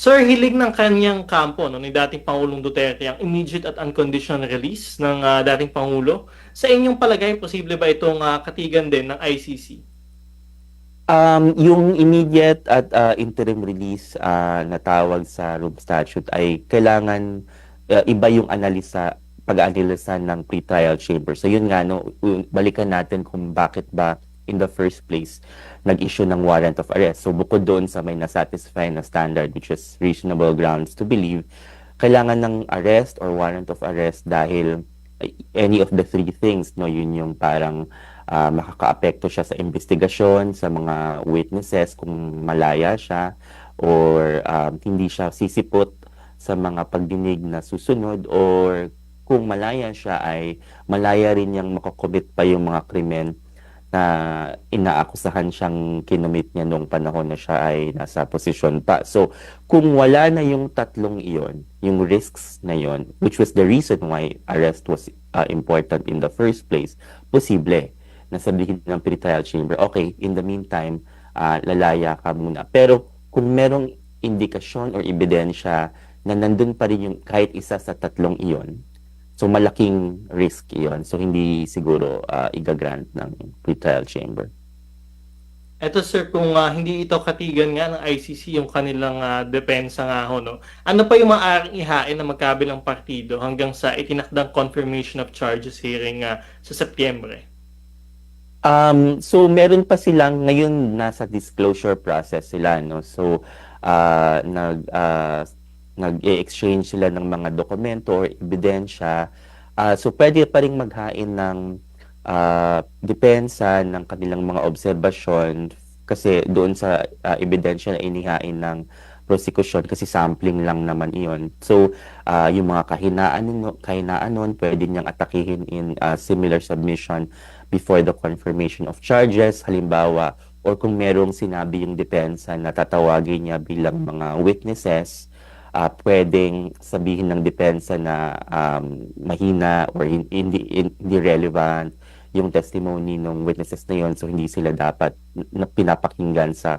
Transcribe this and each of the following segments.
Sir, hilig ng kanyang kampo no, ni dating Pangulong Duterte ang immediate at unconditional release ng ah, dating Pangulo. Sa inyong palagay, posible ba itong ah, katigan din ng ICC? Um, yung immediate at uh, interim release uh, na tawag sa room statute ay kailangan uh, iba yung analisa pag-aanalisa ng pre-trial chamber. So yun nga no, balikan natin kung bakit ba in the first place nag-issue ng warrant of arrest. So bukod doon sa may nasatisfy na standard which is reasonable grounds to believe, kailangan ng arrest or warrant of arrest dahil uh, any of the three things no yun yung parang ah, makakaapekto siya sa investigasyon, sa mga witnesses kung malaya siya or um, hindi siya sisipot sa mga pagdinig na susunod or kung malaya siya ay malaya rin niyang makakomit pa yung mga krimen na inaakusahan siyang kinumit niya noong panahon na siya ay nasa posisyon pa. So, kung wala na yung tatlong iyon, yung risks na yon, which was the reason why arrest was uh, important in the first place, posible na sabihin ng pre-trial chamber, okay, in the meantime, ah, lalaya ka muna. Pero kung merong indikasyon or ebidensya na nandun pa rin yung kahit isa sa tatlong iyon, so malaking risk iyon. So hindi siguro ah, igagrant ng pre-trial chamber. Eto sir, kung ah, hindi ito katigan nga ng ICC yung kanilang ah, depensa nga ho, no? Ano pa yung maaaring ihain ng magkabilang partido hanggang sa itinakdang confirmation of charges hearing ah, sa Setyembre? Um, so meron pa silang ngayon nasa disclosure process sila no. So ah, nag ah, nag-exchange sila ng mga dokumento or ebidensya. Ah, so pwede pa ring maghain ng ah, depensa ng kanilang mga obserbasyon kasi doon sa ah, ebidensya na inihain ng prosecution kasi sampling lang naman iyon. So ah, yung mga kahinaan kahinaan nun pwede niyang atakihin in ah, similar submission before the confirmation of charges, halimbawa, or kung merong sinabi yung depensa na tatawagin niya bilang mga witnesses, ah pwedeng sabihin ng depensa na um, mahina or hin- hindi, hindi relevant yung testimony ng witnesses na yon so hindi sila dapat na pinapakinggan sa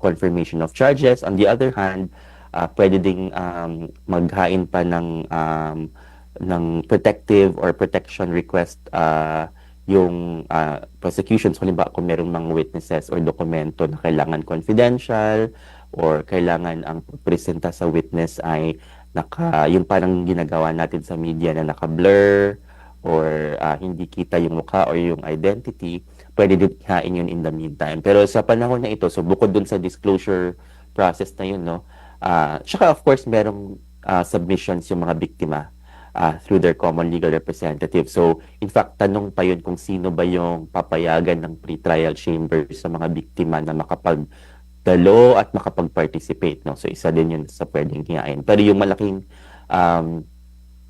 confirmation of charges. On the other hand, ah pwede ding um, maghain pa ng um, ng protective or protection request ah, yung ah, prosecution. So, halimbawa, kung merong mga witnesses or dokumento na kailangan confidential or kailangan ang presenta sa witness ay naka, yung parang ginagawa natin sa media na naka-blur or ah, hindi kita yung mukha or yung identity, pwede din ihain yun in the meantime. Pero sa panahon na ito, so bukod dun sa disclosure process na yun, no, ah tsaka of course, merong ah, submissions yung mga biktima ah, through their common legal representative. So, in fact, tanong pa yun kung sino ba yung papayagan ng pre-trial chamber sa mga biktima na makapagdalo at makapag-participate. No? So, isa din yun sa pwedeng hiyain. Pero yung malaking um,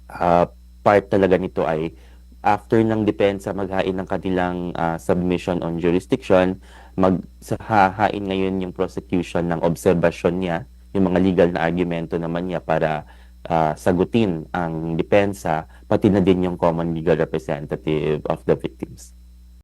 ah, part talaga nito ay after ng depensa maghain ng kanilang ah, submission on jurisdiction, magsahahain ngayon yung prosecution ng obserbasyon niya, yung mga legal na argumento naman niya para ah, sagutin ang depensa, pati na din yung common legal representative of the victims.